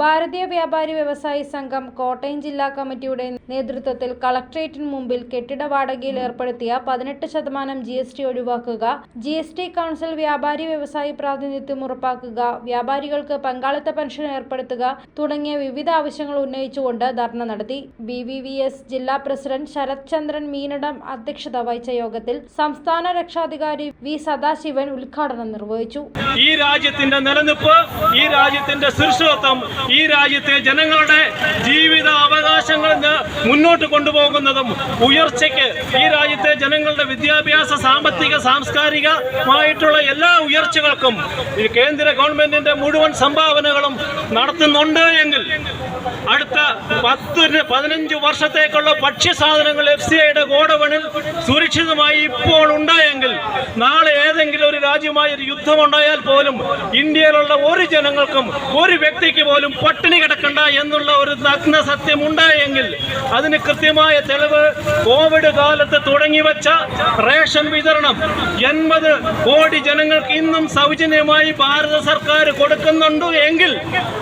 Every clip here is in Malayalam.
ഭാരതീയ വ്യാപാരി വ്യവസായി സംഘം കോട്ടയം ജില്ലാ കമ്മിറ്റിയുടെ നേതൃത്വത്തിൽ കളക്ട്രേറ്റിന് മുമ്പിൽ കെട്ടിട വാടകയിൽ ഏർപ്പെടുത്തിയ പതിനെട്ട് ശതമാനം ജി എസ് ടി ഒഴിവാക്കുക ജി എസ് ടി കൗൺസിൽ വ്യാപാരി വ്യവസായി പ്രാതിനിധ്യം ഉറപ്പാക്കുക വ്യാപാരികൾക്ക് പങ്കാളിത്ത പെൻഷൻ ഏർപ്പെടുത്തുക തുടങ്ങിയ വിവിധ ആവശ്യങ്ങൾ ഉന്നയിച്ചുകൊണ്ട് ധർണ നടത്തി. ബി വി വി എസ് ജില്ലാ പ്രസിഡന്റ് ശരത് ചന്ദ്രൻ മീനടം അധ്യക്ഷത വഹിച്ച യോഗത്തിൽ സംസ്ഥാന രക്ഷാധികാരി വി സദാശിവൻ ഉദ്ഘാടനം നിർവഹിച്ചു. ഈ രാജ്യത്തിന്റെ നിലനിൽപ്പ് ഈ രാജ്യത്തിന്റെ സുരക്ഷിതത്വം ഈ രാജ്യത്തെ ജനങ്ങളുടെ ജീവിത അവകാശങ്ങൾ മുന്നോട്ട് കൊണ്ടുപോകുന്നതും ഉയർച്ചയ്ക്ക് ഈ രാജ്യത്തെ ജനങ്ങളുടെ വിദ്യാഭ്യാസ സാമ്പത്തിക സാംസ്കാരികമായിട്ടുള്ള എല്ലാ ഉയർച്ചകൾക്കും കേന്ദ്ര ഗവൺമെന്റിന്റെ മുഴുവൻ സംഭാവനകളും നടത്തുന്നുണ്ട് എങ്കിൽ അടുത്ത പത്തിന് പതിനഞ്ച് വർഷത്തേക്കുള്ള ഭക്ഷ്യസാധനങ്ങൾ എഫ് സി ഐയുടെ ഗോഡവണിൽ സുരക്ഷിതമായി ഇപ്പോൾ ഉണ്ടായെങ്കിൽ നാളെ ഏതെങ്കിലും ഒരു രാജ്യമായി ഒരു യുദ്ധം ഉണ്ടായാൽ പോലും ഇന്ത്യയിലുള്ള ഒരു ജനങ്ങൾക്കും ഒരു വ്യക്തിക്ക് പോലും പട്ടിണി കിടക്കണ്ട എന്നുള്ള ഒരു നഗ്ന സത്യം ഉണ്ടായെങ്കിൽ അതിന് കൃത്യമായ തെളിവ് കോവിഡ് കാലത്ത് തുടങ്ങി വെച്ച റേഷൻ വിതരണം എൺപത് കോടി ജനങ്ങൾക്ക് ഇന്നും സൗജന്യമായി ഭാരത സർക്കാർ കൊടുക്കുന്നുണ്ട് എങ്കിൽ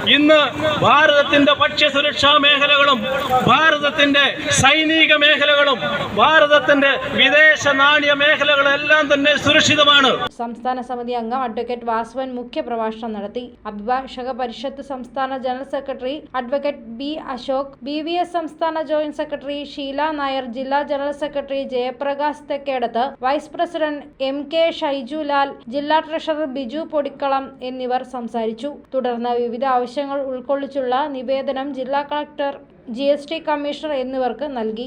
ഇന്ന് ഭാരതത്തിന്റെ ഭക്ഷ്യസുരക്ഷാ മേഖലകളും ഭാരതത്തിന്റെ സൈനിക മേഖലകളും ഭാരതത്തിന്റെ വിദേശ നാണ്യ മേഖലകളെല്ലാം തന്നെ സുരക്ഷിതമാണ്. സംസ്ഥാന സമിതി അംഗം അഡ്വക്കേറ്റ് വാസവൻ മുഖ്യപ്രഭാഷണം നടത്തി. അഭിഭാഷക പരിഷത്ത് സംസ്ഥാന general secretary advocate B Ashok B V S സംസ്ഥാന ജോയിന്റ് സെക്രട്ടറി ഷീല നായർ ജില്ലാ general secretary Jayaprakash Thekkedath vice president M K Shaijulal ജില്ലാ ട്രഷറർ ബിജു പൊടിക്കളം എന്നിവർ സംസാരിച്ചു. തുടർന്ന് വിവിധ ആവശ്യങ്ങൾ ഉൾക്കൊള്ളിച്ചുള്ള നിവേദനം ജില്ലാ കളക്ടർ ജി കമ്മീഷണർ എന്നിവർക്ക് നൽകി.